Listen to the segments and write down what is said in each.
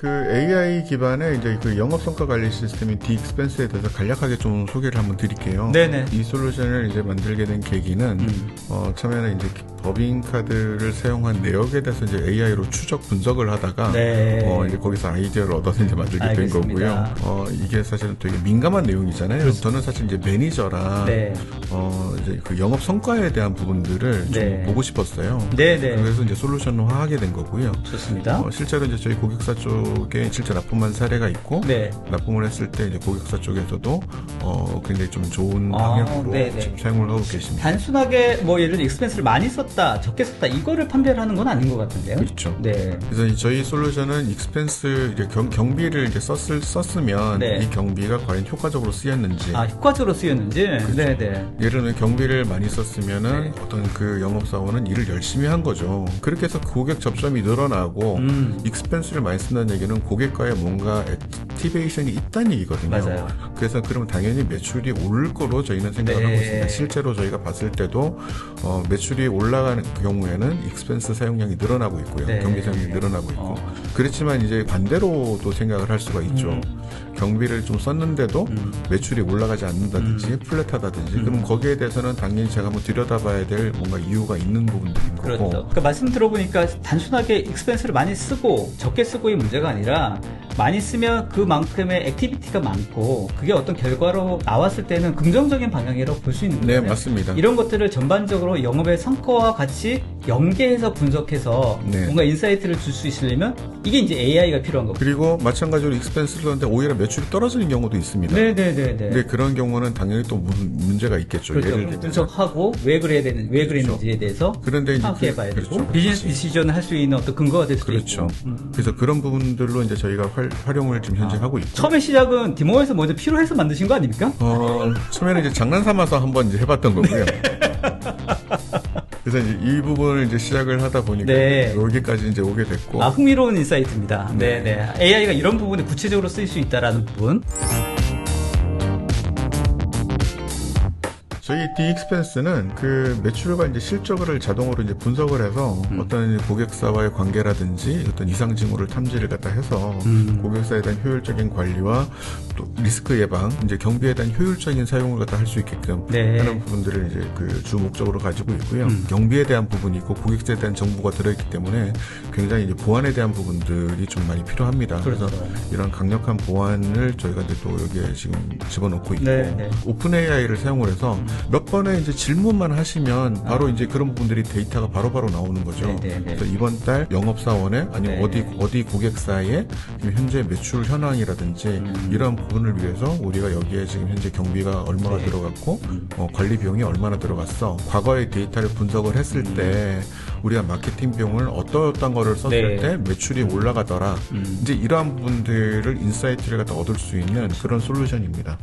그 AI 기반의 이제 그 영업 성과 관리 시스템인 디익스펜스에 대해서 간략하게 좀 소개를 한번 드릴게요. 네네. 이 솔루션을 이제 만들게 된 계기는 음. 어 처음에는 이제 법인 카드를 사용한 내역에 대해서 이제 AI로 추적 분석을 하다가 네. 어 이제 거기서 아이디어를 얻어서 이제 만들게 된 알겠습니다. 거고요. 어 이게 사실은 되게 민감한 내용이잖아요. 저는 사실 이제 매니저라 네. 어 이제 그 영업 성과에 대한 부분들을 좀 네. 보고 싶었어요. 네네. 그래서 이제 솔루션화하게 된 거고요. 좋습니다. 어, 실제로 이제 저희 고객사 쪽에 실제 납품한 사례가 있고 네. 납품을 했을 때 이제 고객사 쪽에서도 어 굉장히 좀 좋은 아, 방향으로 네네. 지금 사용을 하고 계십니다. 단순하게 뭐 예를 들어 익스펜스를 많이 썼다, 적게 썼다 이거를 판별을 하는 건 아닌 것 같은데요. 그렇죠. 네. 그래서 이 저희 솔루션은 익스펜스 경, 경비를 이제 썼을, 썼으면 네. 이 경비가 과연 효과적으로 쓰였는지 아 효과적으로 쓰였는지. 그렇죠. 네네. 예를 들면 경비를 많이 썼으면은 네. 어떤 그 영업사원은 일을 열심히 한 거죠. 그렇게 해서 고객 접점이 늘어나고 음. 익스펜스를 많이 쓴다는 얘기 는 고객과의 뭔가 액티베이션이 있다는 얘기거든요. 맞아요. 그래서 그러면 당연히 매출이 오를 거로 저희는 생각을 네. 하고 있습니다. 실제로 저희가 봤을 때도 어, 매출이 올라가는 경우에는 익스펜스 사용량이 늘어나고 있고요. 네. 경비 사용량이 늘어나고 있고. 어. 그렇지만 이제 반대로도 생각을 할 수가 있죠. 음. 경비를 좀 썼는데도 음. 매출이 올라가지 않는다든지 플랫하다든지 음. 그럼 거기에 대해서는 당연히 제가 한번 들여다봐야 될 뭔가 이유가 있는 부분들인 거고 그렇죠. 그러니까 말씀 들어보니까 단순하게 익스펜스를 많이 쓰고 적게 쓰고의 문제가 아니라 많이 쓰면 그만큼의 액티비티가 많고 그게 어떤 결과로 나왔을 때는 긍정적인 방향이라고 볼수 있는 네 거예요. 맞습니다. 이런 것들을 전반적으로 영업의 성과와 같이 연계해서 분석해서 네. 뭔가 인사이트를 줄 수 있으려면 이게 이제 AI가 필요한 거고. 그리고 마찬가지로 익스펜스를 썼는데 오히려 매출이 떨어지는 경우도 있습니다. 네네네네. 근데 그런 경우는 당연히 또 문- 문제가 있겠죠. 그렇죠. 예를 들면 분석하고 왜 그래야 되는 왜 그랬는지에 대해서 그런데 파악해봐야 그- 되고 그렇죠. 비즈니스 디시전을 할 수 있는 어떤 근거가 될 수도 그렇죠. 있고. 음. 그래서 그런 부분들로 이제 저희가 활, 활용을 지금 현재 하고 있고. 처음에 시작은 디모에서 먼저 필요해서 만드신 거 아닙니까? 어, 처음에는 이제 장난 삼아서 한번 이제 해봤던 거고요. 그래서 이제 이 부분을 이제 시작을 하다 보니까 네. 여기까지 이제 오게 됐고. 아 흥미로운 인사이트입니다. 네. 네네. AI가 이런 부분에 구체적으로 쓸수 있다라는 부분. 저희 디익스펜스는 그 매출과 이제 실적을 자동으로 이제 분석을 해서 음. 어떤 고객사와의 관계라든지 어떤 이상 징후를 탐지를 갖다 해서 음. 고객사에 대한 효율적인 관리와 또 리스크 예방, 이제 경비에 대한 효율적인 사용을 갖다 할 수 있게끔 네. 하는 부분들을 이제 그 주 목적으로 가지고 있고요. 음. 경비에 대한 부분이 있고 고객사에 대한 정보가 들어있기 때문에 굉장히 이제 보안에 대한 부분들이 좀 많이 필요합니다. 그래서 그렇죠. 이런 강력한 보안을 저희가 이제 또 여기에 지금 집어넣고 있고 네, 네. 오픈 AI를 사용을 해서 몇 번의 이제 질문만 하시면 바로 이제 그런 부분들이 데이터가 바로바로 나오는 거죠. 아. 네, 네, 네. 그래서 이번 달 영업사원에 아니면 네. 어디 어디 고객사의 현재 매출 현황이라든지 음. 이러한 부분을 위해서 우리가 여기에 지금 현재 경비가 얼마나 네. 들어갔고 음. 어, 관리 비용이 얼마나 들어갔어. 과거의 데이터를 분석을 했을 음. 때 우리가 마케팅 비용을 어떠어떤 거를 썼을 네. 때 매출이 올라가더라. 음. 이제 이러한 부분들을 인사이트를 갖다 얻을 수 있는 그런 솔루션입니다.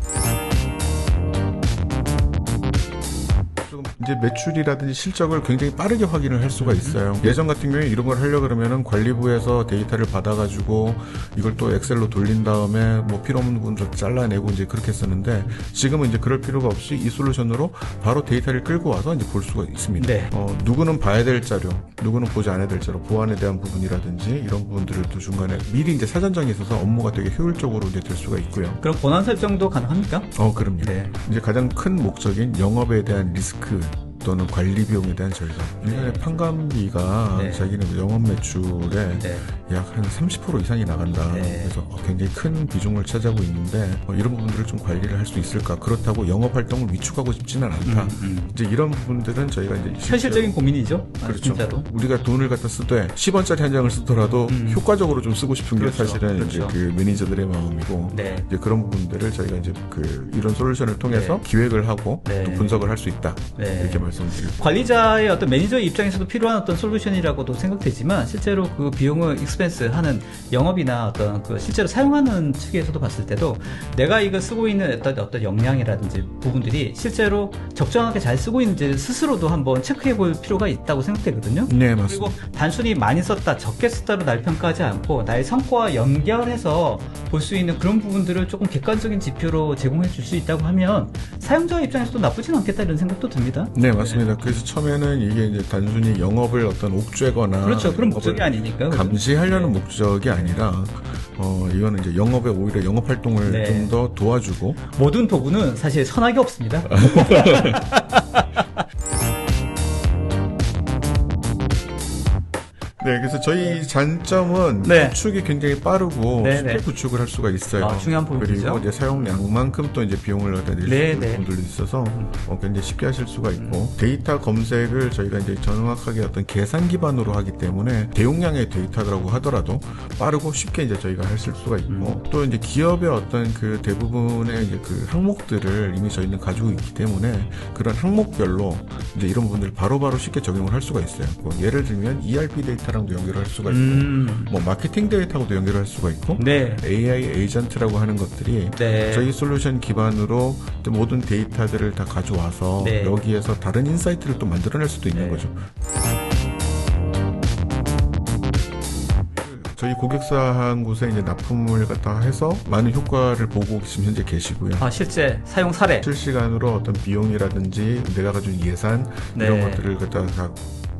이제 매출이라든지 실적을 굉장히 빠르게 확인을 할 수가 있어요. 예전 같은 경우에 이런 걸 하려 그러면은 관리부에서 데이터를 받아가지고 이걸 또 엑셀로 돌린 다음에 뭐 필요 없는 부분을 잘라내고 이제 그렇게 했었는데 지금은 이제 그럴 필요가 없이 이 솔루션으로 바로 데이터를 끌고 와서 이제 볼 수가 있습니다. 네. 어, 누구는 봐야 될 자료, 누구는 보지 않아야 될 자료, 보안에 대한 부분이라든지 이런 부분들을 또 중간에 미리 이제 사전정에 있어서 업무가 되게 효율적으로 이제 될 수가 있고요. 그럼 권한 설정도 가능합니까? 어, 그럼요. 네. 이제 가장 큰 목적인 영업에 대한 리스크 또는 관리 비용에 대한 절감. 일년에 판관비가 네. 자기는 영업 매출에 네. 약한 30% 이상이 나간다. 네. 그래서 어, 굉장히 큰 비중을 차지하고 있는데 어, 이런 부분들을 좀 관리를 할 수 있을까? 그렇다고 영업 활동을 위축하고 싶지는 않다. 음, 음. 이제 이런 부분들은 저희가 이제 현실적인 고민이죠. 아, 그렇죠. 진짜로. 우리가 돈을 갖다 쓰되 10원짜리 한 장을 쓰더라도 음. 효과적으로 좀 쓰고 싶은 그렇죠. 게 사실은 그렇죠. 이제 그 매니저들의 마음이고 네. 이제 그런 부분들을 저희가 이제 그 이런 솔루션을 통해서 네. 기획을 하고 네. 또 분석을 할 수 있다 네. 이렇게 말씀드리고 관리자의 어떤 매니저 입장에서도 필요한 어떤 솔루션이라고도 생각되지만 실제로 그 비용을 익스펜스 하는 영업이나 어떤 그 실제로 사용하는 측에서도 봤을 때도 내가 이거 쓰고 있는 어떤 어떤 역량이라든지 부분들이 실제로 적정하게 잘 쓰고 있는지 스스로도 한번 체크해 볼 필요가 있다고 생각되거든요. 네 맞습니다. 그리고 단순히 많이 썼다, 적게 썼다로 날 평가하지 않고 나의 성과와 연결해서 볼 수 있는 그런 부분들을 조금 객관적인 지표로 제공해 줄 수 있다고 하면 사용자 입장에서도 나쁘진 않겠다 이런 생각도 듭니다. 네 맞습니다. 맞습니다. 그래서 처음에는 이게 이제 단순히 영업을 어떤 옥죄거나 그렇죠. 그런 목적이 아니니까. 그죠? 감시하려는 네. 목적이 아니라 어 이거는 이제 영업에 오히려 영업 활동을 네. 좀더 도와주고 모든 도구는 사실 선악이 없습니다. 네, 그래서 저희 잔점은 네. 구축이 굉장히 빠르고 네, 쉽게 네. 구축을 할 수가 있어요. 아, 중요한 포인트죠. 그리고 이제 사용량만큼 또 이제 비용을 갖다 낼수 네, 있는 네. 분들도 있어서 어, 굉장히 쉽게 하실 수가 있고 데이터 검색을 저희가 이제 정확하게 어떤 계산 기반으로 하기 때문에 대용량의 데이터라고 하더라도 빠르고 쉽게 이제 저희가 하실 수가 있고 음. 또 이제 기업의 어떤 그 대부분의 이제 그 항목들을 이미 저희는 가지고 있기 때문에 그런 항목별로 이제 이런 부분들 바로바로 쉽게 적용을 할 수가 있어요. 뭐 예를 들면 ERP 데이터 랑도 연결을 할 수가 있고 음. 뭐 마케팅 데이터하고도 연결할 수가 있고 네. AI 에이전트라고 하는 것들이 네. 저희 솔루션 기반으로 또 모든 데이터들을 다 가져와서 네. 여기에서 다른 인사이트를 또 만들어낼 수도 있는 네. 거죠. 저희 고객사 한 곳에 이제 납품을 갖다 해서 많은 효과를 보고 지금 현재 계시고요. 아, 실제 사용 사례. 실시간으로 어떤 비용이라든지 내가 가진 예산 이런 네. 것들을 갖다 다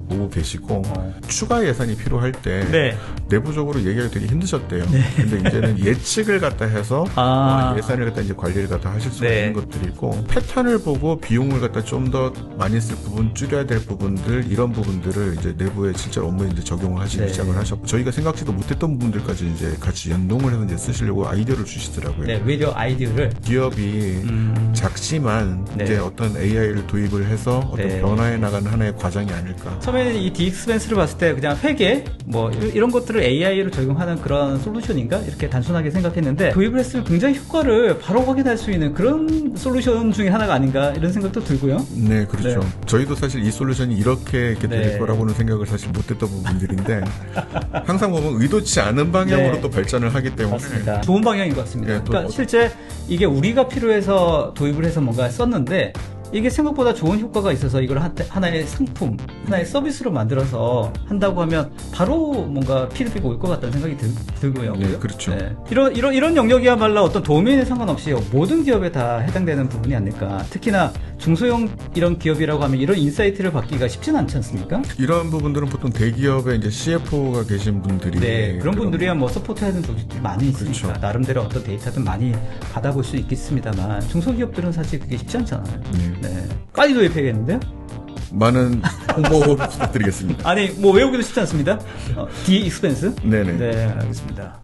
보고 계시고 어. 추가 예산이 필요할 때 네. 내부적으로 얘기하기 되게 힘드셨대요. 근데 이제는 예측을 갖다 해서 아. 어, 예산을 갖다 이제 관리를 갖다 하실 수 네. 있는 것들이 있고 패턴을 보고 비용을 갖다 좀 더 많이 쓸 부분 줄여야 될 부분들 이런 부분들을 이제 내부에 실제로 업무에 이제 적용을 하시기 네. 시작을 하셨고 저희가 생각지도 못했던 부분들까지 이제 같이 연동을 해서 이제 쓰시려고 아이디어를 주시더라고요. 네, 외려 아이디어를 기업이 음. 작지만 네. 이제 어떤 AI를 도입을 해서 어떤 네. 변화해 나가는 하나의 과정이 아닐까. 처음에는 이 디익스펜스를 봤을 때 그냥 회계 뭐 이- 이런 것들을 AI로 적용하는 그런 솔루션인가 이렇게 단순하게 생각했는데 도입을 했으면 굉장히 효과를 바로 확인할 수 있는 그런 솔루션 중에 하나가 아닌가 이런 생각도 들고요. 네, 그렇죠. 네. 저희도 사실 이 솔루션이 이렇게 이렇게 될 네. 거라고는 생각을 사실 못했던 부분들인데 항상 보면 의도치 않은 방향으로 네. 또 발전을 하기 때문에 맞습니다. 좋은 방향인 것 같습니다. 예, 또 그러니까 어- 실제 이게 우리가 필요해서 도입을 해서 뭔가 썼는데 이게 생각보다 좋은 효과가 있어서 이걸 한- 하나의 상품, 하나의 서비스로 만들어서 한다고 하면 바로 뭔가 피드백이 올 것 같다는 생각이 들, 들고요. 네, 그렇죠. 이런, 이런, 이런 영역이야말로 어떤 도메인에 상관없이 모든 기업에 다 해당되는 부분이 아닐까. 특히나 중소형 이런 기업이라고 하면 이런 인사이트를 받기가 쉽지는 않지 않습니까? 이런 부분들은 보통 대기업에 이제 CFO가 계신 분들이 네, 그런 분들이야 뭐 서포트하는 조직들이 많이 있으니까 그렇죠. 나름대로 어떤 데이터도 많이 받아볼 수 있겠습니다만 중소기업들은 사실 그게 쉽지 않잖아요. 네. 네. 빨리 도입해야겠는데요? 많은 홍보 부탁드리겠습니다. 아니 뭐 외우기도 쉽지 않습니다. 어, D 익스펜스? 네네. 네, 알겠습니다.